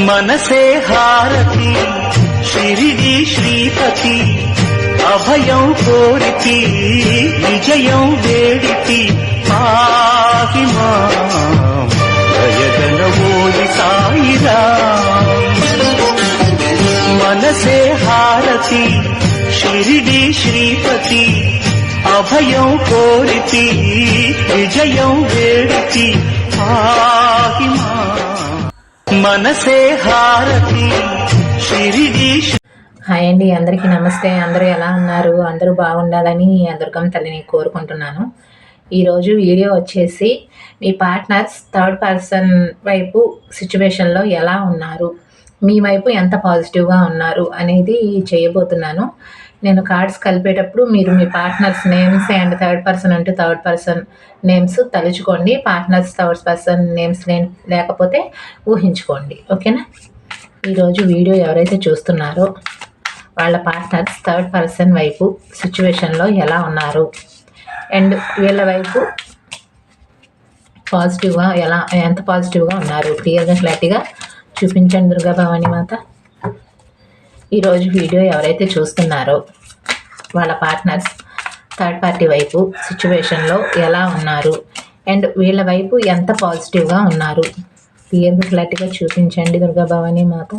మనసే హారతి శిరిడి శ్రీపతి అభయం కోరితి విజయం వేడితి పాహి మాం జయగణవోయి సాయిరా. మనసే హారతి శిరిడి శ్రీపతి అభయం కోరితి విజయం వేడితి పాహి మాం మనసే హారతి హాయ్ అండి అందరికీ నమస్తే. అందరూ ఎలా ఉన్నారు? అందరూ బాగుండాలని ఆ తల్లిని కోరుకుంటున్నాను. ఈరోజు వీడియో వచ్చేసి మీ పార్ట్నర్స్ థర్డ్ పర్సన్ వైపు సిచ్యువేషన్లో ఎలా ఉన్నారు? మీ వైపు ఎంత పాజిటివ్గా ఉన్నారు అనేది చేయబోతున్నాను. నేను కార్డ్స్ కలిపేటప్పుడు మీరు మీ partners names and third person అంటే థర్డ్ పర్సన్ నేమ్స్ తలుచుకోండి. పార్ట్నర్స్ థర్డ్ పర్సన్ నేమ్స్ లేకపోతే ఊహించుకోండి. ఓకేనా? ఈరోజు వీడియో ఎవరైతే చూస్తున్నారో వాళ్ళ పార్ట్నర్స్ థర్డ్ పర్సన్ వైపు సిచ్యువేషన్లో ఎలా ఉన్నారు? అండ్ వీళ్ళ వైపు పాజిటివ్గా ఎలా ఎంత పాజిటివ్గా ఉన్నారు? క్లియర్గా క్లారిటీగా చూపించండి దుర్గా భవాని మాత. ఈరోజు వీడియో ఎవరైతే చూస్తున్నారో వాళ్ళ పార్ట్నర్స్ థర్డ్ పార్టీ వైపు సిచ్యువేషన్లో ఎలా ఉన్నారు? అండ్ వీళ్ళ వైపు ఎంత పాజిటివ్గా ఉన్నారు? క్లియర్గా క్లారిటీగా చూపించండి దుర్గాభవాని మాత.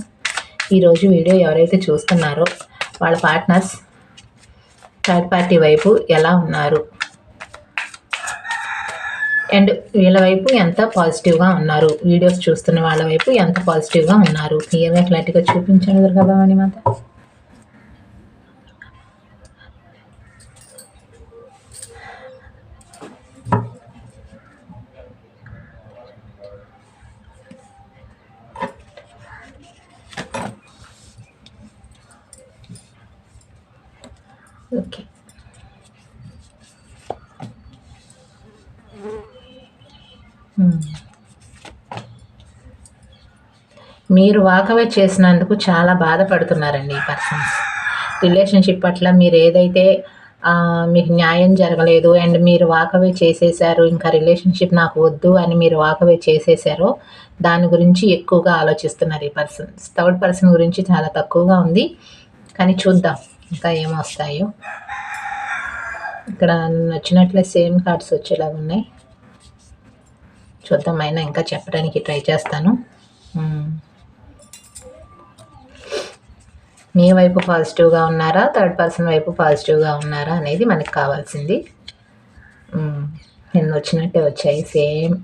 ఈరోజు వీడియో ఎవరైతే చూస్తున్నారో వాళ్ళ పార్ట్నర్స్ థర్డ్ పార్టీ వైపు ఎలా ఉన్నారు? అండ్ వీళ్ళ వైపు ఎంత పాజిటివ్గా ఉన్నారు? వీడియోస్ చూస్తున్న వాళ్ళ వైపు ఎంత పాజిటివ్గా ఉన్నారు? క్లియర్గా క్లారిటీగా చూపించండి దుర్గాభవాని మాత మీరు వాకవే చేసినందుకు చాలా బాధపడుతున్నారండి ఈ పర్సన్స్ రిలేషన్షిప్ పట్ల మీరు ఏదైతే మీకు న్యాయం జరగలేదు అండ్ మీరు వాకవే చేసేసారు ఇంకా రిలేషన్షిప్ నాకు వద్దు అని మీరు వాకవే చేసేసారో దాని గురించి ఎక్కువగా ఆలోచిస్తున్నారు ఈ పర్సన్స్ థర్డ్ పర్సన్ గురించి చాలా తక్కువగా ఉంది. కానీ చూద్దాం ఇంకా ఏమొస్తాయో. ఇక్కడ నచ్చినట్లే సేమ్ కార్డ్స్ వచ్చేలాగా ఉన్నాయి. చూద్దాం అయినా ఇంకా చెప్పడానికి ట్రై చేస్తాను. మీ వైపు పాజిటివ్గా ఉన్నారా? థర్డ్ పర్సన్ వైపు పాజిటివ్గా ఉన్నారా? అనేది మనకు కావాల్సింది. నిన్న వచ్చినట్టే వచ్చాయి. సేమ్.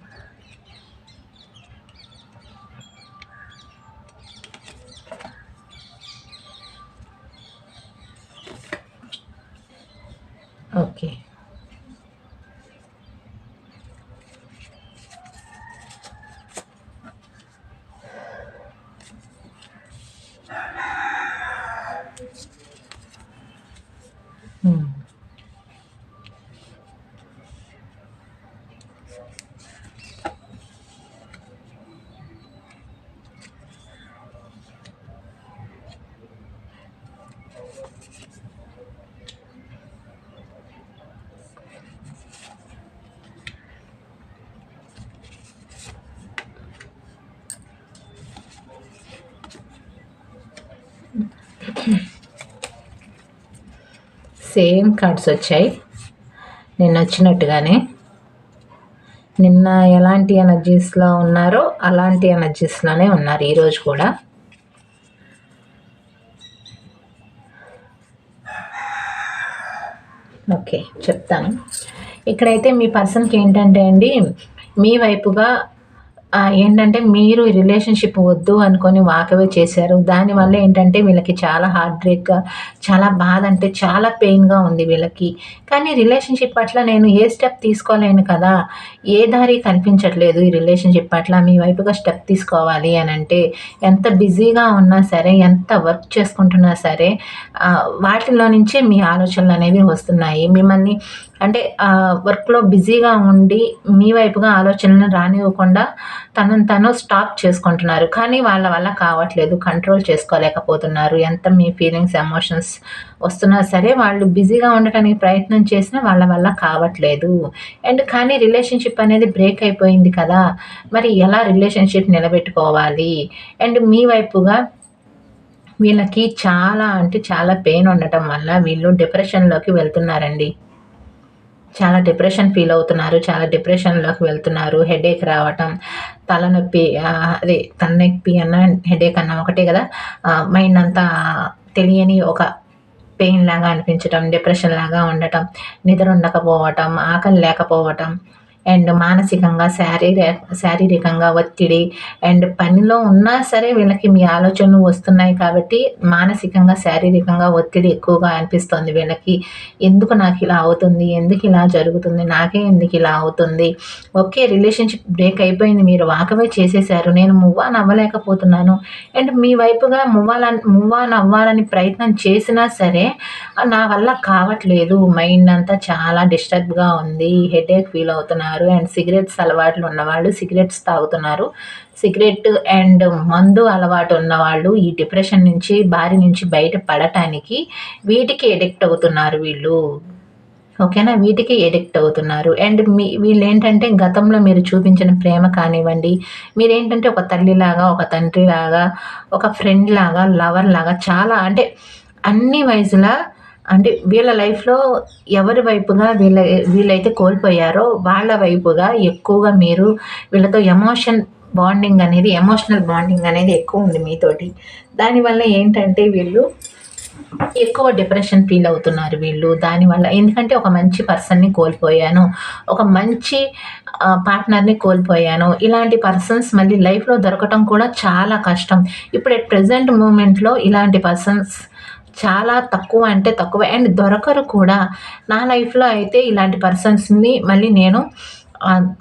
సేమ్ కార్డ్స్ వచ్చాయి. నిన్న వచ్చినట్టుగానే నిన్న ఎలాంటి ఎనర్జీస్లో ఉన్నారో అలాంటి ఎనర్జీస్లోనే ఉన్నారు ఈరోజు కూడా. ఓకే చెప్తాను. ఇక్కడైతే మీ పర్సన్కి ఏంటంటే అండి మీ వైపుగా ఏంటంటే మీరు రిలేషన్షిప్ వద్దు అనుకొని వాకవే చేశారు. దానివల్ల ఏంటంటే వీళ్ళకి చాలా హార్ట్ బ్రేక్ చాలా బాధ అంటే చాలా పెయిన్గా ఉంది వీళ్ళకి. కానీ రిలేషన్షిప్ పట్ల నేను ఏ స్టెప్ తీసుకోలేను కదా. ఏ దారి కనిపించట్లేదు ఈ రిలేషన్షిప్ పట్ల. మీ వైపుగా స్టెప్ తీసుకోవాలి అని అంటే ఎంత బిజీగా ఉన్నా సరే ఎంత వర్క్ చేసుకుంటున్నా సరే వాటిలో నుంచే మీ ఆలోచనలు అనేవి వస్తున్నాయి. మిమ్మల్ని అంటే వర్క్లో బిజీగా ఉండి మీ వైపుగా ఆలోచనలను రానివ్వకుండా తనను తను స్టాప్ చేసుకుంటున్నారు. కానీ వాళ్ళ వల్ల కావట్లేదు. కంట్రోల్ చేసుకోలేకపోతున్నారు. ఎంత మీ ఫీలింగ్స్ ఎమోషన్స్ వస్తున్నా సరే వాళ్ళు బిజీగా ఉండటానికి ప్రయత్నం చేసినా వాళ్ళ వల్ల కావట్లేదు. అండ్ కానీ రిలేషన్షిప్ అనేది బ్రేక్ అయిపోయింది కదా మరి ఎలా రిలేషన్షిప్ నిలబెట్టుకోవాలి? అండ్ మీ వైపుగా వీళ్ళకి చాలా అంటే చాలా పెయిన్ ఉండటం వల్ల వీళ్ళు డిప్రెషన్లోకి వెళ్తున్నారండి. చాలా డిప్రెషన్ ఫీల్ అవుతున్నారు చాలా డిప్రెషన్లోకి వెళ్తున్నారు. హెడేక్ రావటం తలనొప్పి అదే తలనొప్పి అన్న హెడేక్ అన్న ఒకటే కదా. మైండ్ అంతా తెలియని ఒక పెయిన్ లాగా అనిపించటం డిప్రెషన్ లాగా ఉండటం నిద్ర ఉండకపోవటం ఆకలి లేకపోవటం అండ్ మానసికంగా శారీర శారీరకంగా ఒత్తిడి అండ్ పనిలో ఉన్నా సరే వీళ్ళకి మీ ఆలోచనలు వస్తున్నాయి కాబట్టి మానసికంగా శారీరకంగా ఒత్తిడి ఎక్కువగా అనిపిస్తుంది వీళ్ళకి. ఎందుకు నాకు ఇలా అవుతుంది? ఎందుకు ఇలా జరుగుతుంది? నాకే ఎందుకు ఇలా అవుతుంది? ఓకే రిలేషన్షిప్ బ్రేక్ అయిపోయింది. మీరు వాకవే చేసేసారు నేను మూవ్ ఆన్ అవ్వలేకపోతున్నాను. అండ్ మీ వైపుగా మూవ్ ఆన్ మూవ్ ఆన్ అవ్వాలని ప్రయత్నం చేసినా సరే నా వల్ల కావట్లేదు. మైండ్ అంతా చాలా డిస్టర్బ్గా ఉంది. హెడేక్ ఫీల్ అవుతున్నాను తాగుతున్నారు అండ్ సిగరెట్స్ అలవాట్లు ఉన్నవాళ్ళు సిగరెట్స్ తాగుతున్నారు. సిగరెట్ అండ్ మందు అలవాటు ఉన్నవాళ్ళు ఈ డిప్రెషన్ నుంచి బారి నుంచి బయట పడటానికి వీటికి ఎడిక్ట్ అవుతున్నారు వీళ్ళు. ఓకేనా? వీటికి ఎడిక్ట్ అవుతున్నారు. అండ్ మీ వీళ్ళు ఏంటంటే గతంలో మీరు చూపించిన ప్రేమ కానివ్వండి మీరేంటంటే ఒక తల్లిలాగా ఒక తండ్రిలాగా ఒక ఫ్రెండ్ లాగా లవర్ లాగా చాలా అంటే అన్ని వయసులా అంటే వీళ్ళ లైఫ్లో ఎవరి వైపుగా వీళ్ళ వీళ్ళైతే కోల్పోయారో వాళ్ళ వైపుగా ఎక్కువగా మీరు వీళ్ళతో ఎమోషన్ బాండింగ్ అనేది ఎమోషనల్ బాండింగ్ అనేది ఎక్కువ ఉంది మీతోటి. దానివల్ల ఏంటంటే వీళ్ళు ఎక్కువ డిప్రెషన్ ఫీల్ అవుతున్నారు వీళ్ళు. దానివల్ల ఎందుకంటే ఒక మంచి పర్సన్ని కోల్పోయాను ఒక మంచి పార్ట్నర్ని కోల్పోయాను. ఇలాంటి పర్సన్స్ మళ్ళీ లైఫ్లో దొరకటం కూడా చాలా కష్టం. ఇప్పుడు ఎట్ ప్రజెంట్ మూమెంట్లో ఇలాంటి పర్సన్స్ చాలా తక్కువ అంటే తక్కువ. అండ్ దొరకరు కూడా. నా లైఫ్లో అయితే ఇలాంటి పర్సన్స్ని మళ్ళీ నేను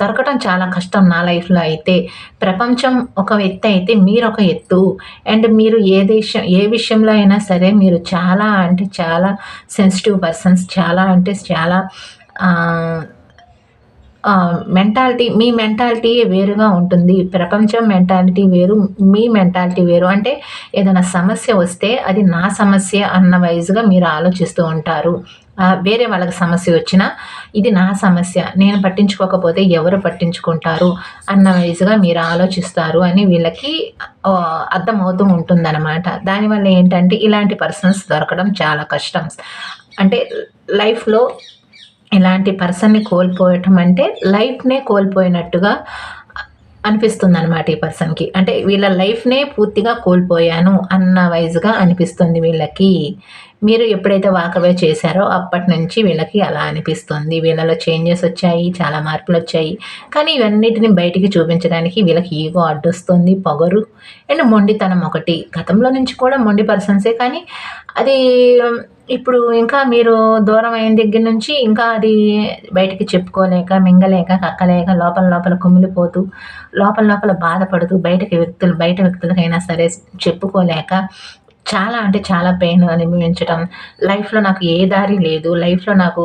దొరకటం చాలా కష్టం నా లైఫ్లో అయితే. ప్రపంచం ఒక ఎత్తు అయితే మీరు ఒక ఎత్తు. అండ్ మీరు ఏ దేశం ఏ విషయంలో అయినా సరే మీరు చాలా అంటే చాలా సెన్సిటివ్ పర్సన్స్ చాలా అంటే చాలా మెంటాలిటీ మీ మెంటాలిటీ వేరుగా ఉంటుంది. ప్రపంచం మెంటాలిటీ వేరు మీ మెంటాలిటీ వేరు. అంటే ఏదైనా సమస్య వస్తే అది నా సమస్య అన్న వైజ్గా మీరు ఆలోచిస్తూ ఉంటారు. వేరే వాళ్ళకి సమస్య వచ్చినా ఇది నా సమస్య నేను పట్టించుకోకపోతే ఎవరు పట్టించుకుంటారు అన్న వైజ్గా మీరు ఆలోచిస్తారు అని వీళ్ళకి అర్థమవుతూ ఉంటుందన్నమాట. దానివల్ల ఏంటంటే ఇలాంటి పర్సన్స్ దొరకడం చాలా కష్టం. అంటే లైఫ్లో ఇలాంటి పర్సన్ని కోల్పోవటం అంటే లైఫ్నే కోల్పోయినట్టుగా అనిపిస్తుంది అనమాట ఈ పర్సన్కి. అంటే వీళ్ళ లైఫ్నే పూర్తిగా కోల్పోయాను అన్న వైజ్గా అనిపిస్తుంది వీళ్ళకి. మీరు ఎప్పుడైతే వాకవే చేశారో అప్పటి నుంచి వీళ్ళకి అలా అనిపిస్తుంది. వీళ్ళలో చేంజెస్ వచ్చాయి చాలా మార్పులు వచ్చాయి. కానీ ఇవన్నిటిని బయటికి చూపించడానికి వీళ్ళకి ఈగో అడ్డొస్తుంది పొగరు. అండ్ మొండితనం ఒకటి. గతంలో నుంచి కూడా మొండి పర్సన్సే కానీ అది ఇప్పుడు ఇంకా మీరు దూరం అయిన దగ్గర నుంచి ఇంకా అది బయటికి చెప్పుకోలేక మింగలేక కక్కలేక లోపల లోపల కుమిలిపోతూ లోపల లోపల బాధపడుతూ బయటకి వ్యక్తులు బయట వ్యక్తులకైనా సరే చెప్పుకోలేక చాలా అంటే చాలా పెయిన్ అనుభవించడం లైఫ్లో నాకు ఏ దారి లేదు లైఫ్లో నాకు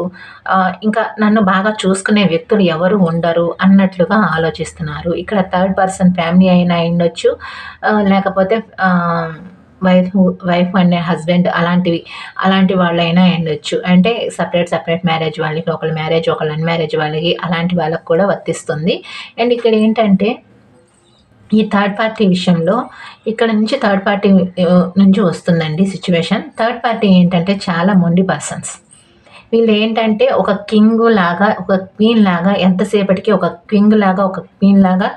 ఇంకా నన్ను బాగా చూసుకునే వ్యక్తులు ఎవరు ఉండరు అన్నట్లుగా ఆలోచిస్తున్నారు. ఇక్కడ థర్డ్ పర్సన్ ఫ్యామిలీ అయినా ఉండొచ్చు లేకపోతే వైఫ్ వైఫ్ అండ్ హస్బెండ్ అలాంటివి అలాంటి వాళ్ళైనా ఉండొచ్చు. అంటే సపరేట్ సపరేట్ మ్యారేజ్ వాళ్ళకి ఒకళ్ళ మ్యారేజ్ ఒకళ్ళ అన్మ్యారేజ్ వాళ్ళకి అలాంటి వాళ్ళకి కూడా వర్తిస్తుంది. అండ్ ఇక్కడ ఏంటంటే ఈ థర్డ్ పార్టీ విషయంలో ఇక్కడ నుంచి థర్డ్ పార్టీ నుంచి వస్తుందండి సిచ్యువేషన్ థర్డ్ పార్టీ ఏంటంటే చాలా మొండి పర్సన్స్ వీళ్ళు ఏంటంటే ఒక కింగ్ లాగా ఒక క్వీన్ లాగా ఎంతసేపటికి ఒక క్వింగ్ లాగా ఒక క్వీన్ లాగా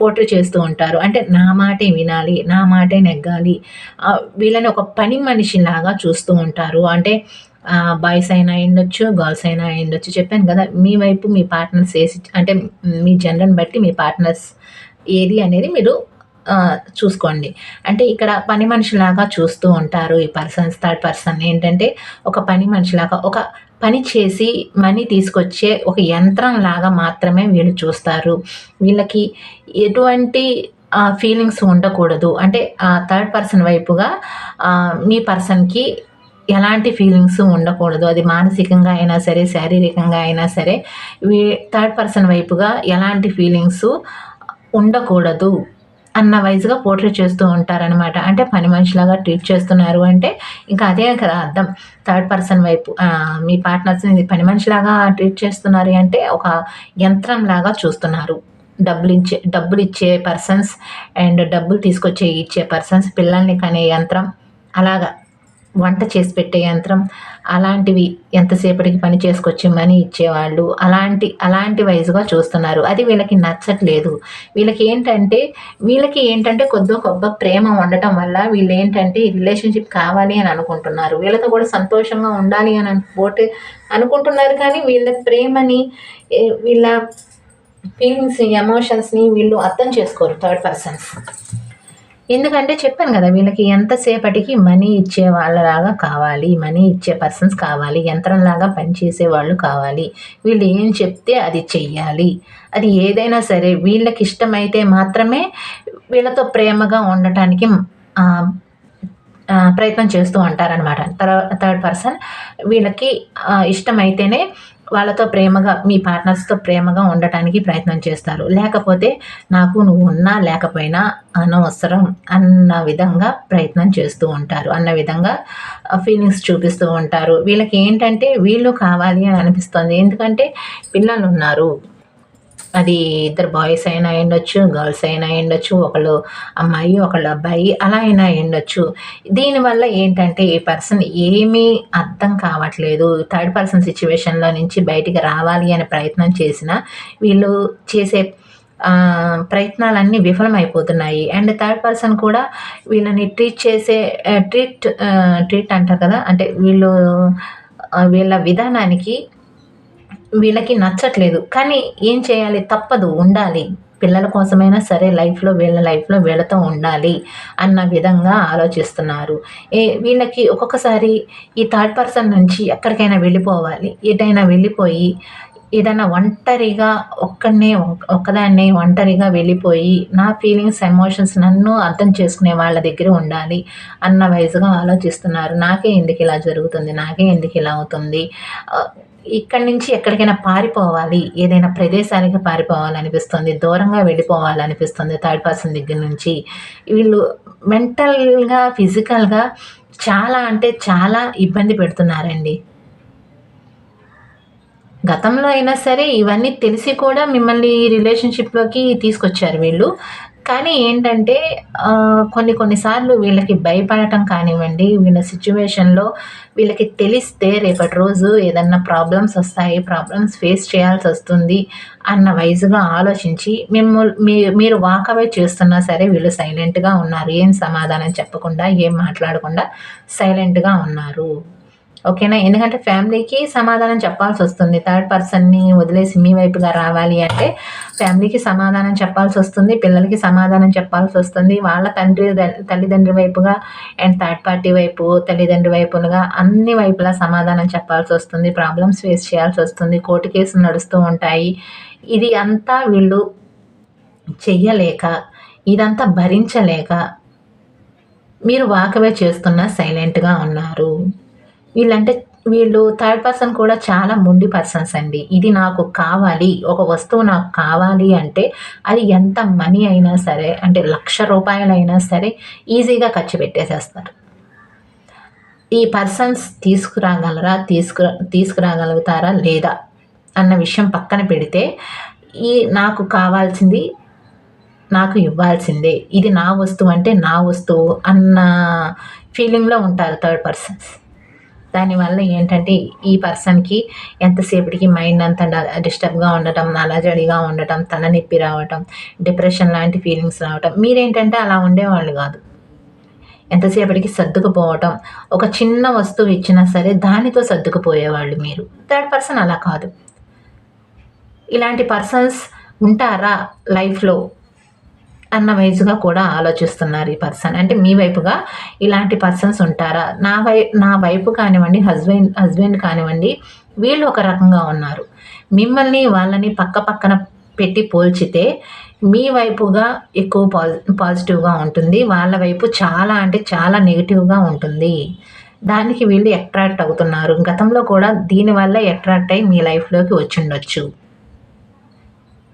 పోట్రీ చేస్తూ ఉంటారు. అంటే నా మాటే వినాలి నా మాటే నెగ్గాలి. వీళ్ళని ఒక పని మనిషిలాగా చూస్తూ ఉంటారు. అంటే బాయ్స్ అయినా అయ్యుండొచ్చు గర్ల్స్ అయినా అయ్యుండొచ్చు. చెప్పాను కదా మీ వైపు మీ పార్ట్నర్స్ వేసి అంటే మీ జెండర్ని బట్టి మీ పార్ట్నర్స్ ఏది అనేది మీరు చూసుకోండి. అంటే ఇక్కడ పని మనిషిలాగా చూస్తూ ఉంటారు ఈ పర్సన్స్ థర్డ్ పర్సన్. ఏంటంటే ఒక పని మనిషిలాగా ఒక పని చేసి మనీ తీసుకొచ్చే ఒక యంత్రం లాగా మాత్రమే వీళ్ళు చూస్తారు. వీళ్ళకి ఎటువంటి ఫీలింగ్స్ ఉండకూడదు. అంటే థర్డ్ పర్సన్ వైపుగా మీ పర్సన్కి ఎలాంటి ఫీలింగ్స్ ఉండకూడదు. అది మానసికంగా అయినా సరే శారీరకంగా అయినా సరే వీ థర్డ్ పర్సన్ వైపుగా ఎలాంటి ఫీలింగ్స్ ఉండకూడదు. అన్న వైజ్గా పోర్ట్రేట్ చేస్తూ ఉంటారనమాట అంటే పని మనిషిలాగా ట్రీట్ చేస్తున్నారు అంటే ఇంకా అదే కదా అర్థం. థర్డ్ పర్సన్ వైపు మీ పార్ట్నర్స్ని పని మనిషిలాగా ట్రీట్ చేస్తున్నారు అంటే ఒక యంత్రం లాగా చూస్తున్నారు. డబ్బులు ఇచ్చే డబ్బులు ఇచ్చే పర్సన్స్ అండ్ డబ్బులు తీసుకొచ్చే ఇచ్చే పర్సన్స్ పిల్లల్ని కనే యంత్రం అలాగా. వంట చేసి పెట్టే యంత్రం అలాంటివి ఎంతసేపటికి పని చేసుకొచ్చి మనీ ఇచ్చేవాళ్ళు అలాంటి అలాంటి వైజ్గా చూస్తున్నారు. అది వీళ్ళకి నచ్చట్లేదు. వీళ్ళకి ఏంటంటే వీళ్ళకి ఏంటంటే కొద్ది గొప్ప ప్రేమ ఉండటం వల్ల వీళ్ళు ఏంటంటే ఈ రిలేషన్షిప్ కావాలి అని అనుకుంటున్నారు. వీళ్ళతో కూడా సంతోషంగా ఉండాలి అని అనుకోటి అనుకుంటున్నారు కానీ వీళ్ళ ప్రేమని వీళ్ళ ఫీలింగ్స్ ఎమోషన్స్ని వీళ్ళు అర్థం చేసుకోరు థర్డ్ పర్సన్స్ ఎందుకంటే చెప్పాను కదా వీళ్ళకి ఎంతసేపటికి మనీ ఇచ్చే వాళ్ళలాగా కావాలి మనీ ఇచ్చే పర్సన్స్ కావాలి యంత్రంలాగా పనిచేసే వాళ్ళు కావాలి. వీళ్ళు ఏం చెప్తే అది చెయ్యాలి. అది ఏదైనా సరే వీళ్ళకి ఇష్టమైతే మాత్రమే వీళ్ళతో ప్రేమగా ఉండటానికి ప్రయత్నం చేస్తూ ఉంటారనమాట థర్డ్ పర్సన్ వీళ్ళకి ఇష్టమైతేనే వాళ్ళతో ప్రేమగా మీ పార్ట్నర్స్తో ప్రేమగా ఉండటానికి ప్రయత్నం చేస్తారు. లేకపోతే నాకు నువ్వు ఉన్నా లేకపోయినా అనవసరం అన్న విధంగా ప్రయత్నం చేస్తూ ఉంటారు. అన్న విధంగా ఫీలింగ్స్ చూపిస్తూ ఉంటారు. వీళ్ళకి ఏంటంటే వీళ్ళు కావాలి అని అనిపిస్తుంది. ఎందుకంటే పిల్లలు ఉన్నారు అది ఇద్దరు బాయ్స్ అయినా ఉండొచ్చు గర్ల్స్ అయినా ఉండొచ్చు ఒకళ్ళు అమ్మాయి ఒకళ్ళు అబ్బాయి అలా అయినా ఉండొచ్చు దీనివల్ల ఏంటంటే ఈ పర్సన్ ఏమీ అర్థం కావట్లేదు. థర్డ్ పర్సన్ సిచ్యువేషన్లో నుంచి బయటికి రావాలి అనే ప్రయత్నం చేసినా వీళ్ళు చేసే ప్రయత్నాలన్నీ విఫలమైపోతున్నాయి. అండ్ థర్డ్ పర్సన్ కూడా వీళ్ళని ట్రీట్ చేసే ట్రీట్ ట్రీట్ అంటారు కదా అంటే వీళ్ళు వీళ్ళ విధానానికి వీళ్ళకి నచ్చట్లేదు. కానీ ఏం చేయాలి? తప్పదు. ఉండాలి. పిల్లల కోసమైనా సరే లైఫ్లో వీళ్ళ లైఫ్లో వీళ్ళతో ఉండాలి అన్న విధంగా ఆలోచిస్తున్నారు. ఏ వీళ్ళకి ఒక్కొక్కసారి ఈ థర్డ్ పర్సన్ నుంచి ఎక్కడికైనా వెళ్ళిపోవాలి. ఎటైనా వెళ్ళిపోయి ఏదైనా ఒంటరిగా ఒక్కడనే ఒక్కదాన్నే ఒంటరిగా వెళ్ళిపోయి నా ఫీలింగ్స్ ఎమోషన్స్ నన్ను అర్థం చేసుకునే వాళ్ళ దగ్గర ఉండాలి అన్న వైజ్గా ఆలోచిస్తున్నారు. నాకే ఎందుకు ఇలా జరుగుతుంది? నాకే ఎందుకు ఇలా అవుతుంది? ఇక్కడి నుంచి ఎక్కడికైనా పారిపోవాలి. ఏదైనా ప్రదేశానికి పారిపోవాలనిపిస్తుంది. దూరంగా వెళ్ళిపోవాలనిపిస్తుంది థర్డ్ పర్సన్ దగ్గర నుంచి. వీళ్ళు మెంటల్గా ఫిజికల్గా చాలా అంటే చాలా ఇబ్బంది పెడుతున్నారండి. గతంలో అయినా సరే ఇవన్నీ తెలిసి కూడా మిమ్మల్ని రిలేషన్షిప్లోకి తీసుకొచ్చారు వీళ్ళు. కానీ ఏంటంటే కొన్ని కొన్నిసార్లు వీళ్ళకి భయపడటం కానివ్వండి వీళ్ళ సిచ్యువేషన్లో వీళ్ళకి తెలిస్తే రేపటి రోజు ఏదన్నా ప్రాబ్లమ్స్ వస్తాయి ప్రాబ్లమ్స్ ఫేస్ చేయాల్సి వస్తుంది అన్న వైజ్గా ఆలోచించి మేము మీ మీరు వాకవే చేస్తున్నా సరే వీళ్ళు సైలెంట్గా ఉన్నారు. ఏం సమాధానం చెప్పకుండా ఏం మాట్లాడకుండా సైలెంట్గా ఉన్నారు. ఓకేనా? ఎందుకంటే ఫ్యామిలీకి సమాధానం చెప్పాల్సి వస్తుంది థర్డ్ పర్సన్ని వదిలేసి మీ వైపుగా రావాలి అంటే ఫ్యామిలీకి సమాధానం చెప్పాల్సి వస్తుంది పిల్లలకి సమాధానం చెప్పాల్సి వస్తుంది వాళ్ళ తండ్రి తల్లిదండ్రి వైపుగా అండ్ థర్డ్ పార్టీ వైపు తల్లిదండ్రి వైపులుగా అన్ని వైపులా సమాధానం చెప్పాల్సి వస్తుంది ప్రాబ్లమ్స్ ఫేస్ చేయాల్సి వస్తుంది కోర్టు కేసులు నడుస్తూ ఉంటాయి. ఇది అంతా వీళ్ళు చెయ్యలేక ఇదంతా భరించలేక మీరు వాకవే చేస్తున్నా సైలెంట్గా ఉన్నారు. వీళ్ళంటే వీళ్ళు థర్డ్ పర్సన్ కూడా చాలా మొండి పర్సన్స్ అండి. ఇది నాకు కావాలి ఒక వస్తువు నాకు కావాలి అంటే అది ఎంత మనీ అయినా సరే అంటే లక్ష రూపాయలైనా సరే ఈజీగా ఖర్చు పెట్టేసేస్తారు. ఈ పర్సన్స్ తీసుకురాగలరా తీసుకురా తీసుకురాగలుగుతారా లేదా అన్న విషయం పక్కన పెడితే ఈ నాకు కావాల్సింది నాకు ఇవ్వాల్సిందే ఇది నా వస్తువు అంటే నా వస్తువు అన్న ఫీలింగ్లో ఉంటారు థర్డ్ పర్సన్స్ దానివల్ల ఏంటంటే ఈ పర్సన్కి ఎంతసేపటికి మైండ్ అంతా డిస్టర్బ్గా ఉండటం అలజడిగా ఉండటం తలనొప్పి రావటం డిప్రెషన్ లాంటి ఫీలింగ్స్ రావటం మీరేంటంటే అలా ఉండేవాళ్ళు కాదు. ఎంతసేపటికి సర్దుకుపోవటం ఒక చిన్న వస్తువు ఇచ్చినా సరే దానితో సర్దుకుపోయేవాళ్ళు మీరు. థర్డ్ పర్సన్ అలా కాదు. ఇలాంటి పర్సన్స్ ఉంటారా లైఫ్లో? అన్న వైజ్గా కూడా ఆలోచిస్తున్నారు ఈ పర్సన్. అంటే మీ వైపుగా ఇలాంటి పర్సన్స్ ఉంటారా? నా వై నా వైపు కానివ్వండి హస్బెండ్ హస్బెండ్ కానివ్వండి వీళ్ళు ఒక రకంగా ఉన్నారు. మిమ్మల్ని వాళ్ళని పక్క పక్కన పెట్టి పోల్చితే మీ వైపుగా ఎక్కువ పాజి పాజిటివ్గా ఉంటుంది. వాళ్ళ వైపు చాలా అంటే చాలా నెగిటివ్గా ఉంటుంది. దానికి వీళ్ళు అట్రాక్ట్ అవుతున్నారు. గతంలో కూడా దీనివల్ల అట్రాక్ట్ అయ్యి మీ లైఫ్లోకి వచ్చిండొచ్చు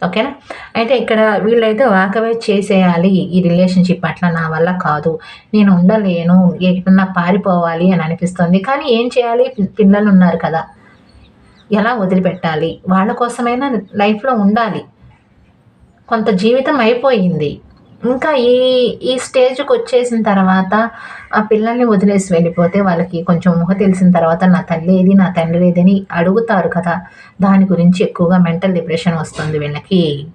ఓకేనా? అయితే ఇక్కడ వీళ్ళైతే వాకవే చేసేయాలి. ఈ రిలేషన్షిప్ అట్లా నా వల్ల కాదు. నేను ఉండలేను. ఎక్కడన్నా పారిపోవాలి అని అనిపిస్తుంది. కానీ ఏం చేయాలి? పిల్లలు ఉన్నారు కదా. ఎలా వదిలిపెట్టాలి? వాళ్ళ కోసమైనా లైఫ్లో ఉండాలి. కొంత జీవితం అయిపోయింది. ఇంకా ఈ ఈ స్టేజ్కి వచ్చేసిన తర్వాత ఆ పిల్లల్ని వదిలేసి వెళ్ళిపోతే వాళ్ళకి కొంచెం ఊహ తెలిసిన తర్వాత నా తల్లి ఏది నా తండ్రి ఏది అని అడుగుతారు కదా దాని గురించి ఎక్కువగా మెంటల్ డిప్రెషన్ వస్తుంది వీళ్ళకి.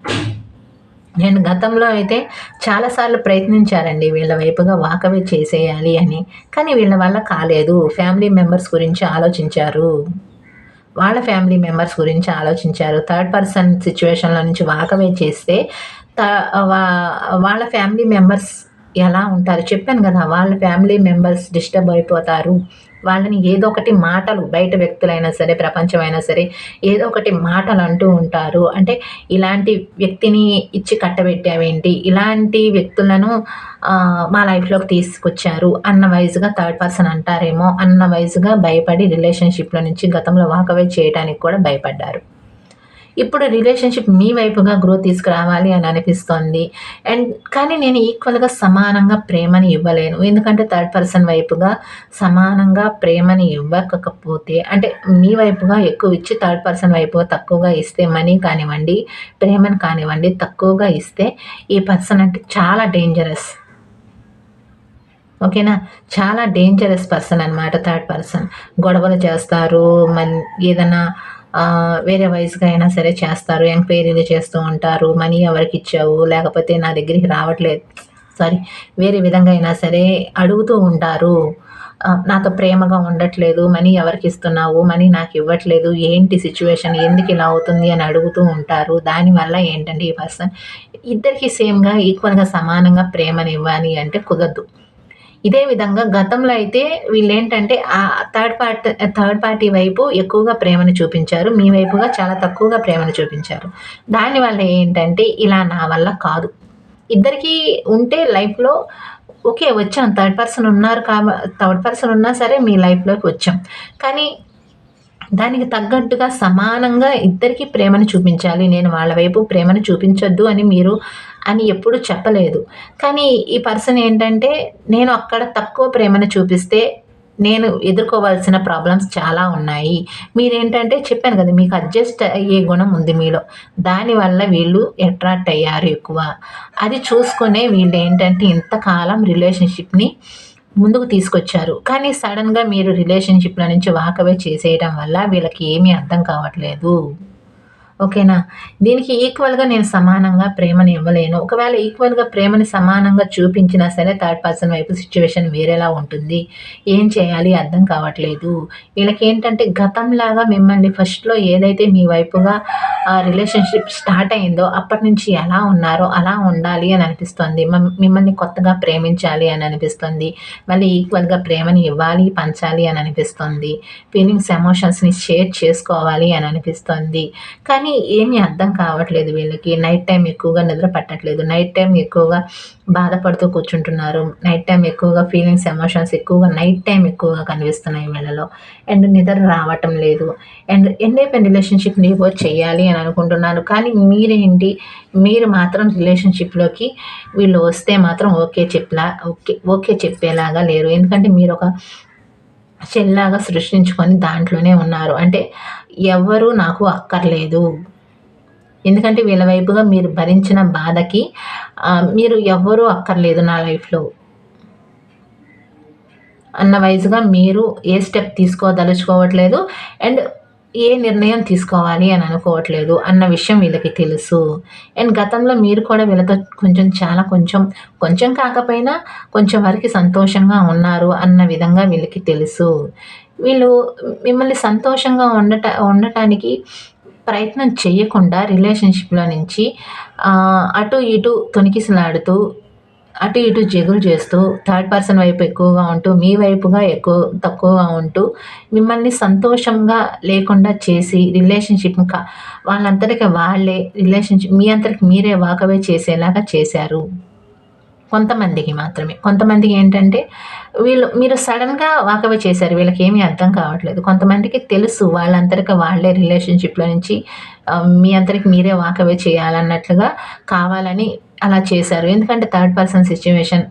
నేను గతంలో అయితే చాలాసార్లు ప్రయత్నించారండి వీళ్ళ వైపుగా వాకవే చేసేయాలి అని కానీ వీళ్ళ వల్ల కాలేదు. ఫ్యామిలీ మెంబర్స్ గురించి ఆలోచించారు. వాళ్ళ ఫ్యామిలీ మెంబర్స్ గురించి ఆలోచించారు. థర్డ్ పర్సన్ సిచ్యువేషన్లో నుంచి వాకవే చేస్తే వాళ్ళ ఫ్యామిలీ మెంబర్స్ ఎలా ఉంటారు? చెప్పాను కదా వాళ్ళ ఫ్యామిలీ మెంబర్స్ డిస్టర్బ్ అయిపోతారు. వాళ్ళని ఏదో ఒకటి మాటలు బయట వ్యక్తులైనా సరే ప్రపంచమైనా సరే ఏదో ఒకటి మాటలు అంటూ ఉంటారు. అంటే ఇలాంటి వ్యక్తిని ఇచ్చి కట్టబెట్టావేంటి? ఇలాంటి వ్యక్తులను మా లైఫ్లోకి తీసుకొచ్చారు అన్న వైజ్గా థర్డ్ పర్సన్ అంటారేమో అన్న వైజ్గా భయపడి రిలేషన్షిప్లో నుంచి గతంలో వాకవే చేయడానికి కూడా భయపడ్డారు. ఇప్పుడు రిలేషన్షిప్ మీ వైపుగా గ్రోత్ తీసుకురావాలి అని అనిపిస్తోంది. అండ్ కానీ నేను ఈక్వల్గా సమానంగా ప్రేమని ఇవ్వలేను. ఎందుకంటే థర్డ్ పర్సన్ వైపుగా సమానంగా ప్రేమని ఇవ్వకపోతే అంటే మీ వైపుగా ఎక్కువ ఇచ్చి థర్డ్ పర్సన్ వైపుగా తక్కువగా ఇస్తే మనీ కానివ్వండి ప్రేమను కానివ్వండి తక్కువగా ఇస్తే ఈ పర్సన్ అంటే చాలా డేంజరస్ ఓకేనా చాలా డేంజరస్ పర్సన్ అనమాట థర్డ్ పర్సన్ గొడవలు చేస్తారు మన్ ఏదైనా వేరే వయసుగా అయినా సరే చేస్తారు ఎంక్వైరీలు చేస్తూ ఉంటారు మనీ ఎవరికి ఇచ్చావు లేకపోతే నా దగ్గరికి రావట్లేదు సారీ వేరే విధంగా అయినా సరే అడుగుతూ ఉంటారు. నాతో ప్రేమగా ఉండట్లేదు మనీ ఎవరికి ఇస్తున్నావు మనీ నాకు ఇవ్వట్లేదు ఏంటి సిచ్యువేషన్ ఎందుకు ఇలా అవుతుంది అని అడుగుతూ ఉంటారు. దానివల్ల ఏంటంటే ఈ పర్సన్ ఇద్దరికి సేమ్గా ఈక్వల్గా సమానంగా ప్రేమని ఇవ్వాలి అంటే కుదరదు. ఇదే విధంగా గతంలో అయితే వీళ్ళు ఏంటంటే ఆ థర్డ్ పార్టీ థర్డ్ పార్టీ వైపు ఎక్కువగా ప్రేమను చూపించారు. మీ వైపుగా చాలా తక్కువగా ప్రేమను చూపించారు. దానివల్ల ఏంటంటే ఇలా నా వల్ల కాదు. ఇద్దరికీ ఉంటే లైఫ్లో ఓకే వచ్చాం. థర్డ్ పర్సన్ ఉన్నారు కాబ థర్డ్ పర్సన్ ఉన్నా సరే మీ లైఫ్లోకి వచ్చాం. కానీ దానికి తగ్గట్టుగా సమానంగా ఇద్దరికి ప్రేమను చూపించాలి. నేను వాళ్ళ వైపు ప్రేమను చూపించొద్దు అని మీరు అని ఎప్పుడు చెప్పలేదు. కానీ ఈ పర్సన్ ఏంటంటే నేను అక్కడ తక్కువ ప్రేమను చూపిస్తే నేను ఎదుర్కోవాల్సిన ప్రాబ్లమ్స్ చాలా ఉన్నాయి. మీరేంటంటే చెప్పాను కదా మీకు అడ్జస్ట్ అయ్యే గుణం ఉంది మీలో. దానివల్ల వీళ్ళు అట్రాక్ట్ అయ్యారు ఎక్కువ. అది చూసుకునే వీళ్ళు ఏంటంటే ఇంతకాలం రిలేషన్షిప్ని ముందుకు తీసుకొచ్చారు. కానీ సడన్గా మీరు రిలేషన్షిప్ల నుంచి వాకవే చేసేయడం వల్ల వీళ్ళకి ఏమీ అర్థం కావట్లేదు. ఓకేనా? దీనికి ఈక్వల్గా నేను సమానంగా ప్రేమని ఇవ్వలేను. ఒకవేళ ఈక్వల్గా ప్రేమని సమానంగా చూపించినా సరే థర్డ్ పర్సన్ వైపు సిచ్యువేషన్ వేరేలా ఉంటుంది. ఏం చేయాలి? అర్థం కావట్లేదు. వీళ్ళకి ఏంటంటే గతంలాగా మిమ్మల్ని ఫస్ట్లో ఏదైతే మీ వైపుగా ఆ రిలేషన్షిప్ స్టార్ట్ అయిందో అప్పటి నుంచి ఎలా ఉన్నారో అలా ఉండాలి అని అనిపిస్తుంది. మిమ్మల్ని కొత్తగా ప్రేమించాలి అని అనిపిస్తుంది. మళ్ళీ ఈక్వల్గా ప్రేమని ఇవ్వాలి పంచాలి అని అనిపిస్తుంది. ఫీలింగ్స్ ఎమోషన్స్ని షేర్ చేసుకోవాలి అని అనిపిస్తుంది. కానీ కానీ ఏమీ అర్థం కావట్లేదు వీళ్ళకి. నైట్ టైం ఎక్కువగా నిద్ర పట్టట్లేదు. నైట్ టైం ఎక్కువగా బాధపడుతూ కూర్చుంటున్నారు. నైట్ టైం ఎక్కువగా ఫీలింగ్స్ ఎమోషన్స్ ఎక్కువగా నైట్ టైం ఎక్కువగా కనిపిస్తున్నాయి వీళ్ళలో అండ్ నిద్ర రావటం లేదు. అండ్ ఎన్ఐపీ రిలేషన్షిప్ నీవో చేయాలి అని అనుకుంటున్నాను కానీ మీరేంటి? మీరు మాత్రం రిలేషన్షిప్లోకి వీళ్ళు వస్తే మాత్రం ఓకే చెప్పలా ఓకే ఓకే చెప్పేలాగా లేరు. ఎందుకంటే మీరు ఒక చెల్లాగా సృష్టించుకొని దాంట్లోనే ఉన్నారు. అంటే ఎవరు నాకు అక్కర్లేదు. ఎందుకంటే వీళ్ళ వైపుగా మీరు భరించిన బాధకి మీరు ఎవ్వరూ అక్కర్లేదు నా లైఫ్లో. అన్న వయసుగా మీరు ఏ స్టెప్ తీసుకోదలుచుకోవట్లేదు. అండ్ ఏ నిర్ణయం తీసుకోవాలి అని అనుకోవట్లేదు అన్న విషయం వీళ్ళకి తెలుసు. అండ్ గతంలో మీరు కూడా వీళ్ళతో కొంచెం చాలా కొంచెం కొంచెం కాకపోయినా కొంచెం వరకు సంతోషంగా ఉన్నారు అన్న విధంగా వీళ్ళకి తెలుసు. వీళ్ళు మిమ్మల్ని సంతోషంగా ఉండట ఉండటానికి ప్రయత్నం చేయకుండా రిలేషన్షిప్లో నుంచి అటు ఇటు తొనికిసలాడుతూ అటు ఇటు జగులు చేస్తూ థర్డ్ పర్సన్ వైపు ఎక్కువగా ఉంటూ మీ వైపుగా ఎక్కువ తక్కువగా ఉంటూ మిమ్మల్ని సంతోషంగా లేకుండా చేసి రిలేషన్షిప్ వాళ్ళంతటికి వాళ్ళే రిలేషన్షిప్ మీ అంతటికి మీరే వాకవే చేసేలాగా చేశారు. కొంతమందికి మాత్రమే. కొంతమందికి ఏంటంటే వీళ్ళు మీరు సడన్గా వాకవే చేశారు వీళ్ళకి ఏమీ అర్థం కావట్లేదు. కొంతమందికి తెలుసు వాళ్ళంతరికి వాళ్ళే రిలేషన్షిప్లో నుంచి మీ అంతరికి మీరే వాకవే చేయాలన్నట్లుగా కావాలని అలా చేశారు. ఎందుకంటే థర్డ్ పర్సన్ సిచ్యువేషన్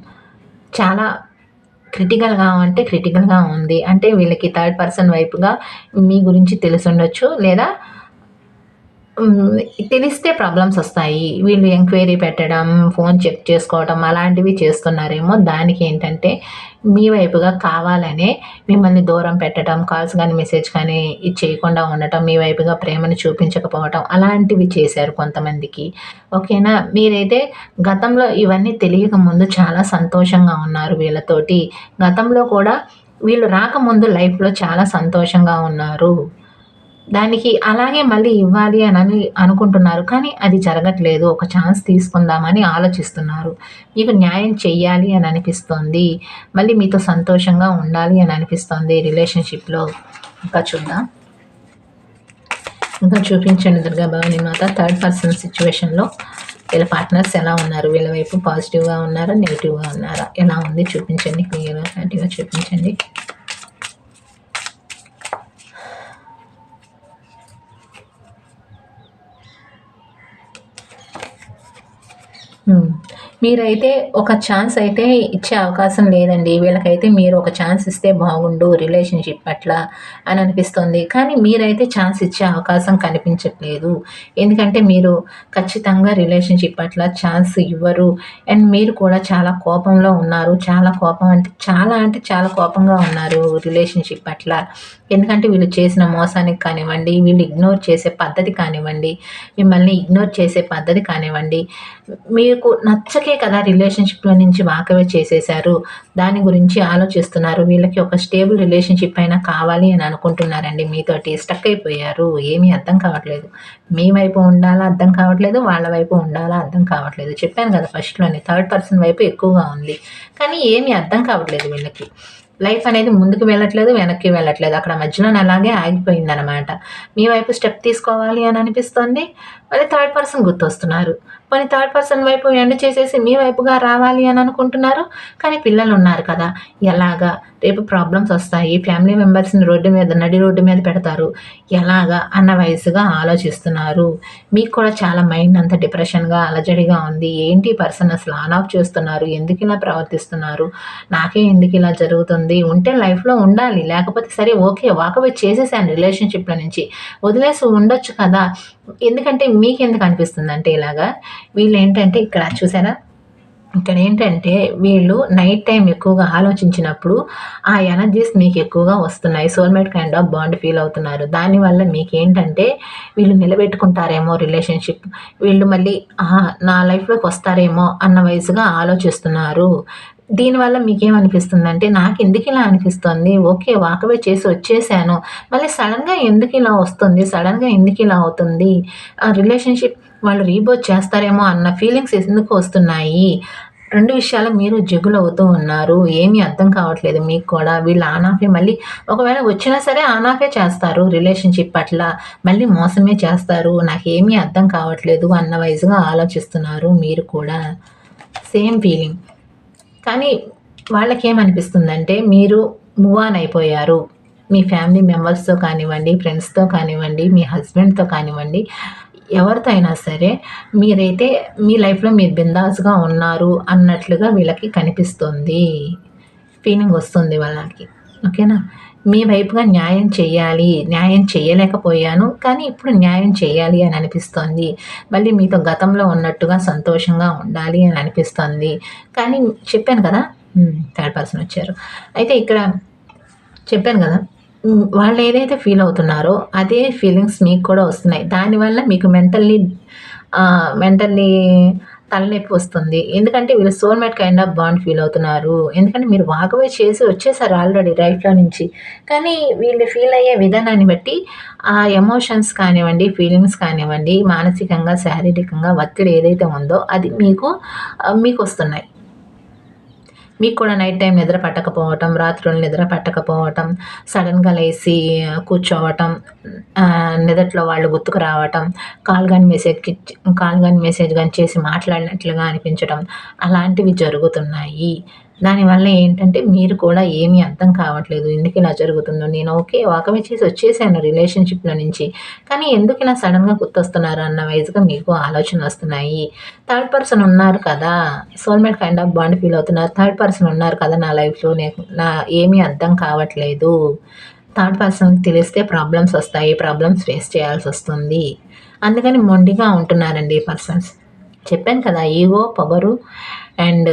చాలా క్రిటికల్గా అంటే క్రిటికల్గా ఉంది. అంటే వీళ్ళకి థర్డ్ పర్సన్ వైపుగా మీ గురించి తెలిసి లేదా తెలిస్తే ప్రాబ్లమ్స్ వస్తాయి. వీళ్ళు ఎంక్వైరీ పెట్టడం ఫోన్ చెక్ చేసుకోవడం అలాంటివి చేస్తున్నారేమో. దానికి ఏంటంటే మీ వైపుగా కావాలనే మిమ్మల్ని దూరం పెట్టడం కాల్స్ కానీ మెసేజ్ కానీ ఇది చేయకుండా ఉండటం మీ వైపుగా ప్రేమను చూపించకపోవటం అలాంటివి చేశారు కొంతమందికి. ఓకేనా? మీరైతే గతంలో ఇవన్నీ తెలియక ముందు చాలా సంతోషంగా ఉన్నారు వీళ్ళతోటి. గతంలో కూడా వీళ్ళు రాకముందు లైఫ్లో చాలా సంతోషంగా ఉన్నారు. దానికి అలాగే మళ్ళీ ఇవ్వాలి అని అని అనుకుంటున్నారు. కానీ అది జరగట్లేదు. ఒక ఛాన్స్ తీసుకుందామని ఆలోచిస్తున్నారు. మీకు న్యాయం చెయ్యాలి అని అనిపిస్తోంది. మళ్ళీ మీతో సంతోషంగా ఉండాలి అని అనిపిస్తోంది రిలేషన్షిప్లో. ఇంకా చూద్దాం. ఇంకా చూపించండి దుర్గా భవాని మాత. థర్డ్ పర్సన్ సిచ్యువేషన్లో వీళ్ళ పార్ట్నర్స్ ఎలా ఉన్నారు? వీళ్ళ వైపు పాజిటివ్గా ఉన్నారా? నెగిటివ్గా ఉన్నారా? ఎలా ఉంది? చూపించండి క్లియర్గా క్లారిటీగా చూపించండి. మ్మ్. మీరైతే ఒక ఛాన్స్ అయితే ఇచ్చే అవకాశం లేదండి. వీళ్ళకైతే మీరు ఒక ఛాన్స్ ఇస్తే బాగుండు రిలేషన్షిప్ పట్ల అని అనిపిస్తుంది. కానీ మీరైతే ఛాన్స్ ఇచ్చే అవకాశం కనిపించట్లేదు. ఎందుకంటే మీరు ఖచ్చితంగా రిలేషన్షిప్ పట్ల ఛాన్స్ ఇవ్వరు. అండ్ మీరు కూడా చాలా కోపంలో ఉన్నారు. చాలా కోపం అంటే చాలా అంటే చాలా కోపంగా ఉన్నారు రిలేషన్షిప్ పట్ల. ఎందుకంటే వీళ్ళు చేసిన మోసానికి కానివ్వండి వీళ్ళు ఇగ్నోర్ చేసే పద్ధతి కానివ్వండి మిమ్మల్ని ఇగ్నోర్ చేసే పద్ధతి కానివ్వండి మీకు నచ్చక కదా రిలేషన్షిప్లో నుంచి వాకవే చేసేశారు. దాని గురించి ఆలోచిస్తున్నారు. వీళ్ళకి ఒక స్టేబుల్ రిలేషన్షిప్ అయినా కావాలి అని అనుకుంటున్నారండి. మీతోటి స్టక్ అయిపోయారు. ఏమీ అర్థం కావట్లేదు. మీ వైపు ఉండాలా అర్థం కావట్లేదు. వాళ్ళ వైపు ఉండాలా అర్థం కావట్లేదు. చెప్పాను కదా ఫస్ట్లోనే థర్డ్ పర్సన్ వైపు ఎక్కువగా ఉంది. కానీ ఏమీ అర్థం కావట్లేదు వీళ్ళకి. లైఫ్ అనేది ముందుకు వెళ్ళట్లేదు వెనక్కి వెళ్ళట్లేదు. అక్కడ మధ్యలో అలాగే ఆగిపోయింది అనమాట మీ వైపు స్టెప్ తీసుకోవాలి అని అనిపిస్తుంది. మళ్ళీ థర్డ్ పర్సన్ గుర్తొస్తున్నారు. పని థర్డ్ పర్సన్ వైపు ఎండ్ చేసేసి మీ వైపుగా రావాలి అని అనుకుంటున్నారు? కానీ పిల్లలు ఉన్నారు కదా. ఎలాగా? రేపు ప్రాబ్లమ్స్ వస్తాయి. ఫ్యామిలీ మెంబర్స్ని రోడ్డు మీద నడి రోడ్డు మీద పెడతారు. ఎలాగా అన్న వయసుగా ఆలోచిస్తున్నారు. మీకు కూడా చాలా మైండ్ అంతా డిప్రెషన్గా అలజడిగా ఉంది. ఏంటి పర్సన్ అసలు ఆన్ ఆఫ్ చేస్తున్నారు? ఎందుకు ఇలా ప్రవర్తిస్తున్నారు? నాకే ఎందుకు ఇలా జరుగుతుంది? ఉంటే లైఫ్లో ఉండాలి. లేకపోతే సరే ఓకే వాకవే చేసేసాను రిలేషన్షిప్లో నుంచి. వదిలేసి ఉండొచ్చు కదా. ఎందుకంటే మీకు ఎందుకు అనిపిస్తుంది అంటే ఇలాగా? వీళ్ళు ఏంటంటే ఇక్కడ చూసారా? ఇక్కడ ఏంటంటే వీళ్ళు నైట్ టైం ఎక్కువగా ఆలోచించినప్పుడు ఆ ఎనర్జీస్ మీకు ఎక్కువగా వస్తున్నాయి. Soulmate kind of bond feel అవుతున్నారు. దానివల్ల మీకు ఏంటంటే వీళ్ళు నిలబెట్టుకుంటారేమో రిలేషన్షిప్ వీళ్ళు మళ్ళీ నా లైఫ్లోకి వస్తారేమో అన్న వయసుగా ఆలోచిస్తున్నారు. దీనివల్ల మీకేమనిపిస్తుందంటే నాకు ఎందుకు ఇలా అనిపిస్తుంది? ఓకే వాకవే చేసి వచ్చేసాను. మళ్ళీ సడన్గా ఎందుకు ఇలా వస్తుంది? సడన్గా ఎందుకు ఇలా అవుతుంది? ఆ రిలేషన్షిప్ వాళ్ళు రీబోత్ చేస్తారేమో అన్న ఫీలింగ్స్ ఎందుకు వస్తున్నాయి? రెండు విషయాలు మీరు జగులు అవుతూ ఉన్నారు. ఏమీ అర్థం కావట్లేదు మీకు కూడా. వీళ్ళు ఆన్ ఆఫే మళ్ళీ ఒకవేళ వచ్చినా సరే ఆన్ ఆఫే చేస్తారు. రిలేషన్షిప్ పట్ల మళ్ళీ మోసమే చేస్తారు. నాకేమీ అర్థం కావట్లేదు అన్న వయసుగా ఆలోచిస్తున్నారు మీరు కూడా. సేమ్ ఫీలింగ్ కానీ వాళ్ళకేమనిపిస్తుందంటే మీరు మూవ్ ఆన్ అయిపోయారు. మీ ఫ్యామిలీ మెంబర్స్తో కానివ్వండి ఫ్రెండ్స్తో కానివ్వండి మీ హస్బెండ్తో కానివ్వండి ఎవరితో అయినా సరే మీరైతే మీ లైఫ్లో మీరు బిందాస్గా ఉన్నారు అన్నట్లుగా వీళ్ళకి కనిపిస్తుంది. ఫీలింగ్ వస్తుంది వాళ్ళకి. ఓకేనా? మీ వైపుగా న్యాయం చేయాలి న్యాయం చేయలేకపోయాను కానీ ఇప్పుడు న్యాయం చేయాలి అని అనిపిస్తోంది. మళ్ళీ మీతో గతంలో ఉన్నట్టుగా సంతోషంగా ఉండాలి అని అనిపిస్తుంది. కానీ చెప్పాను కదా? థర్డ్ పర్సన్ వచ్చారు. అయితే ఇక్కడ చెప్పాను కదా? వాళ్ళు ఏదైతే ఫీల్ అవుతున్నారో అదే ఫీలింగ్స్ మీకు కూడా వస్తున్నాయి. దానివల్ల మీకు మెంటల్లీ మెంటల్లీ తలనొప్పి వస్తుంది. ఎందుకంటే వీళ్ళు soulmate kind of bond feel అవుతున్నారు. ఎందుకంటే మీరు వాకవే చేసి వచ్చేసారు ఆల్రెడీ లైఫ్లో నుంచి. కానీ వీళ్ళు ఫీల్ అయ్యే విధానాన్ని బట్టి ఆ ఎమోషన్స్ కానివ్వండి ఫీలింగ్స్ కానివ్వండి మానసికంగా శారీరకంగా ఒత్తిడి ఏదైతే ఉందో అది మీకు మీకు వస్తున్నాయి. మీకు కూడా నైట్ టైం నిద్ర పట్టకపోవటం రాత్రులు నిద్ర పట్టకపోవటం సడన్గా లేచి కూర్చోవటం నిదట్లో వాళ్ళు గుర్తుకు రావటం కాల్ కానీ మెసేజ్కి కాల్ కానీ మెసేజ్ కానీ చేసి మాట్లాడినట్లుగా అనిపించడం అలాంటివి జరుగుతున్నాయి. దానివల్ల ఏంటంటే మీరు కూడా ఏమీ అర్థం కావట్లేదు. ఎందుకు ఇలా జరుగుతుందో? నేను ఓకే వాకమే చేసి వచ్చేసాను రిలేషన్షిప్లో నుంచి. కానీ ఎందుకు ఇలా సడన్గా గుర్తొస్తున్నారు అన్న వైజ్గా మీకు ఆలోచన వస్తున్నాయి. థర్డ్ పర్సన్ ఉన్నారు కదా. Soulmate kind of bond feel అవుతున్నారు. థర్డ్ పర్సన్ ఉన్నారు కదా నా లైఫ్లో. నేను నా ఏమీ అర్థం కావట్లేదు. థర్డ్ పర్సన్కి తెలిస్తే ప్రాబ్లమ్స్ వస్తాయి. ప్రాబ్లమ్స్ ఫేస్ చేయాల్సి వస్తుంది. అందుకని మొండిగా ఉంటున్నారండి పర్సన్స్. చెప్పాను కదా ఈగో పొగరు అండ్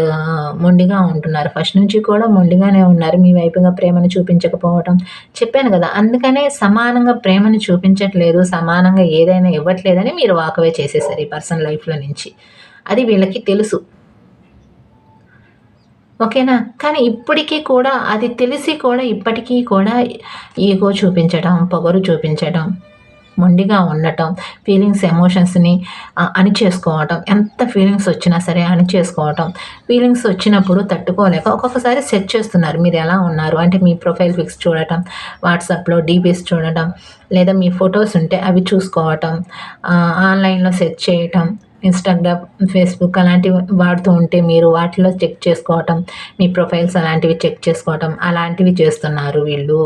మొండిగా ఉంటున్నారు. ఫస్ట్ నుంచి కూడా మొండిగానే ఉన్నారు. మీ వైపుగా ప్రేమను చూపించకపోవటం చెప్పాను కదా. అందుకనే సమానంగా ప్రేమను చూపించట్లేదు సమానంగా ఏదైనా ఇవ్వట్లేదని మీరు వాకవే చేసేసారు ఈ పర్సన్ లైఫ్లో నుంచి. అది వీళ్ళకి తెలుసు. ఓకేనా? కానీ ఇప్పటికీ కూడా అది తెలిసి కూడా ఇప్పటికీ కూడా ఈగో చూపించడం పొగరు చూపించడం మొండిగా ఉండటం ఫీలింగ్స్ ఎమోషన్స్ని అణిచేసుకోవటం ఎంత ఫీలింగ్స్ వచ్చినా సరే అణిచేసుకోవటం. ఫీలింగ్స్ వచ్చినప్పుడు తట్టుకోలేక ఒక్కొక్కసారి సెట్ చేస్తున్నారు. మీరు ఎలా ఉన్నారు? అంటే మీ ప్రొఫైల్ పిక్స్ చూడటం వాట్సాప్లో డీపీస్ చూడటం లేదా మీ ఫొటోస్ ఉంటే అవి చూసుకోవటం ఆన్లైన్లో సెర్చ్ చేయటం ఇన్స్టాగ్రామ్ ఫేస్బుక్ అలాంటివి వాడుతూ ఉంటే మీరు వాటిలో చెక్ చేసుకోవటం మీ ప్రొఫైల్స్ అలాంటివి చెక్ చేసుకోవటం అలాంటివి చేస్తున్నారు వీళ్ళు.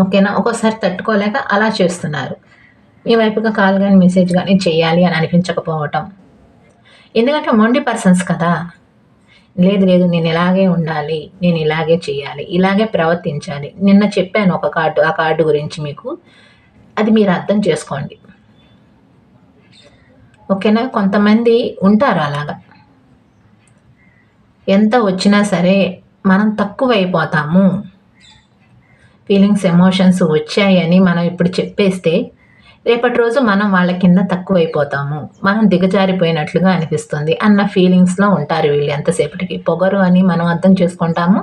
ఓకేనా? ఒక్కోసారి తట్టుకోలేక అలా చేస్తున్నారు. మీ వైపుగా కాల్ కానీ మెసేజ్ కానీ చేయాలి అని అనిపించకపోవటం. ఎందుకంటే మొండి పర్సన్స్ కదా. లేదు లేదు నేను ఇలాగే ఉండాలి నేను ఇలాగే చేయాలి ఇలాగే ప్రవర్తించాలి. నిన్న చెప్పాను ఒక కార్డు ఆ కార్డు గురించి మీకు. అది మీరు అర్థం చేసుకోండి. ఓకేనా? కొంతమంది ఉంటారు అలాగా. ఎంత వచ్చినా సరే మనం తక్కువైపోతాము. ఫీలింగ్స్ ఎమోషన్స్ వచ్చాయని మనం ఇప్పుడు చెప్పేస్తే రేపటి రోజు మనం వాళ్ళ కింద తక్కువైపోతాము. మనం దిగజారిపోయినట్లుగా అనిపిస్తుంది అన్న ఫీలింగ్స్లో ఉంటారు వీళ్ళు ఎంతసేపటికి. పొగరు అని మనం అర్థం చేసుకుంటాము.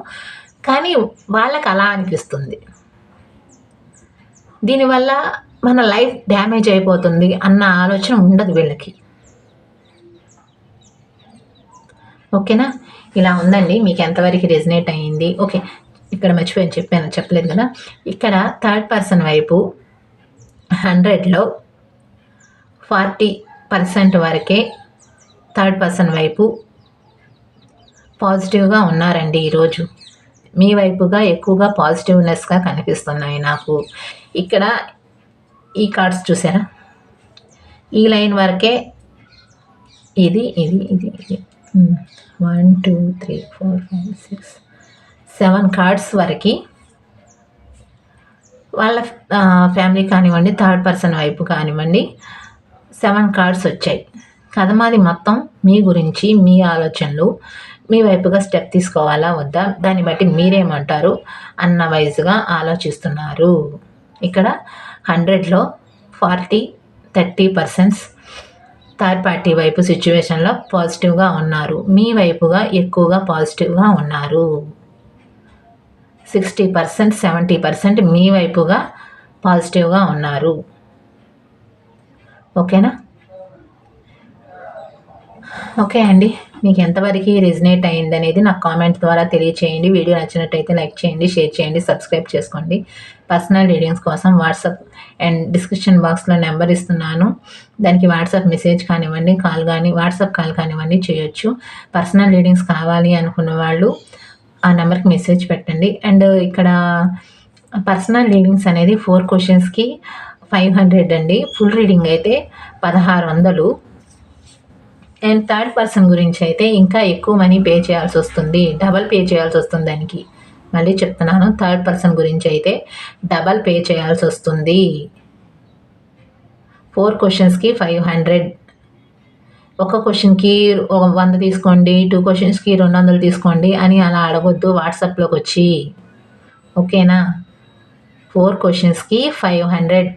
కానీ వాళ్ళకి అలా అనిపిస్తుంది. దీనివల్ల మన లైఫ్ డ్యామేజ్ అయిపోతుంది అన్న ఆలోచన ఉండదు వీళ్ళకి. ఓకేనా? ఇలా ఉందండి. మీకు ఎంతవరకు రెజినేట్ అయ్యింది ఓకే. ఇక్కడ మర్చిపోయాను చెప్పాను చెప్పలేదు కదా. ఇక్కడ థర్డ్ పర్సన్ వైపు హండ్రెడ్లో ఫార్టీ పర్సెంట్ వరకే థర్డ్ పర్సన్ వైపు పాజిటివ్గా ఉన్నారండి ఈరోజు. మీ వైపుగా ఎక్కువగా పాజిటివ్నెస్గా కనిపిస్తున్నాయి నాకు. ఇక్కడ ఈ కార్డ్స్ చూసారా? ఈ లైన్ వరకే ఇది ఇది ఇది ఇది. One two three four five six seven cards వరకు. వాళ్ళ ఫ్యామిలీ కానివ్వండి థర్డ్ పర్సన్ వైపు కానివ్వండి సెవెన్ కార్డ్స్ వచ్చాయి. కథ మాది మొత్తం మీ గురించి మీ ఆలోచనలు మీ వైపుగా స్టెప్ తీసుకోవాలా వద్దా దాన్ని బట్టి మీరేమంటారు అన్న వైజ్గా ఆలోచిస్తున్నారు. ఇక్కడ హండ్రెడ్లో forty thirty percents third party వైపు సిచ్యువేషన్లో పాజిటివ్గా ఉన్నారు. మీ వైపుగా ఎక్కువగా పాజిటివ్గా ఉన్నారు. సిక్స్టీ పర్సెంట్ సెవెంటీ పర్సెంట్ మీ వైపుగా పాజిటివ్గా ఉన్నారు. ఓకేనా? ఓకే అండి. మీకు ఎంతవరకు రెజినేట్ అయింది అనేది నాకు కామెంట్ ద్వారా తెలియచేయండి. వీడియో నచ్చినట్టయితే లైక్ చేయండి షేర్ చేయండి సబ్స్క్రైబ్ చేసుకోండి. పర్సనల్ రీడింగ్స్ కోసం వాట్సాప్ అండ్ డిస్క్రిప్షన్ బాక్స్లో నెంబర్ ఇస్తున్నాను. దానికి వాట్సాప్ మెసేజ్ కానివ్వండి కాల్ కానీ వాట్సాప్ కాల్ కానివ్వండి చేయొచ్చు. పర్సనల్ రీడింగ్స్ కావాలి అనుకున్న వాళ్ళు ఆ నెంబర్కి మెసేజ్ పెట్టండి. అండ్ ఇక్కడ పర్సనల్ రీడింగ్స్ అనేది ఫోర్ క్వశ్చన్స్కి ఫైవ్ హండ్రెడ్ అండి. ఫుల్ రీడింగ్ అయితే పదహారు వందలు. అండ్ థర్డ్ పర్సన్ గురించి అయితే ఇంకా ఎక్కువ మనీ పే చేయాల్సి వస్తుంది. డబల్ పే చేయాల్సి వస్తుంది దానికి. మళ్ళీ చెప్తున్నాను థర్డ్ పర్సన్ గురించి అయితే డబల్ పే చేయాల్సి వస్తుంది. ఫోర్ క్వశ్చన్స్కి ఫైవ్ హండ్రెడ్. ఒక క్వశ్చన్కి ఒక వంద తీసుకోండి టూ క్వశ్చన్స్కి రెండు వందలు తీసుకోండి అని అలా అడగొద్దు వాట్సాప్లోకి వచ్చి. ఓకేనా ఫోర్ క్వశ్చన్స్కి ఫైవ్ హండ్రెడ్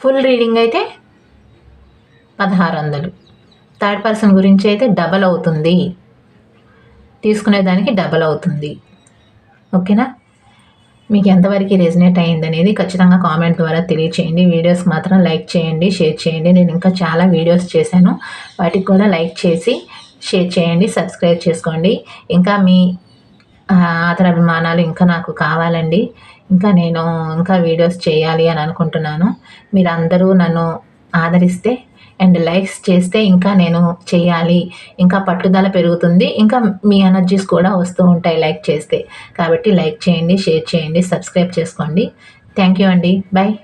ఫుల్ రీడింగ్ అయితే పదహారు వందలు. థర్డ్ పర్సన్ గురించి అయితే డబల్ అవుతుంది. తీసుకునేదానికి డబల్ అవుతుంది. ఓకేనా మీకు ఎంతవరకు రెజినేట్ అయ్యింది అనేది ఖచ్చితంగా కామెంట్ ద్వారా తెలియచేయండి. వీడియోస్ మాత్రం లైక్ చేయండి షేర్ చేయండి. నేను ఇంకా చాలా వీడియోస్ చేశాను. వాటికి కూడా లైక్ చేసి షేర్ చేయండి సబ్స్క్రైబ్ చేసుకోండి. ఇంకా మీ ఆ, ఆదరాభిమానాలు ఇంకా నాకు కావాలండి. ఇంకా నేను ఇంకా వీడియోస్ చేయాలి అని అనుకుంటున్నాను. మీరు అందరూ నన్ను ఆదరిస్తే అండ్ లైక్స్ చేస్తే ఇంకా నేను చేయాలి. ఇంకా పట్టుదల పెరుగుతుంది. ఇంకా మీ ఎనర్జీస్ కూడా వస్తూ ఉంటాయి లైక్ చేస్తే. కాబట్టి లైక్ చేయండి షేర్ చేయండి సబ్స్క్రైబ్ చేసుకోండి. థ్యాంక్ యూ అండి. బాయ్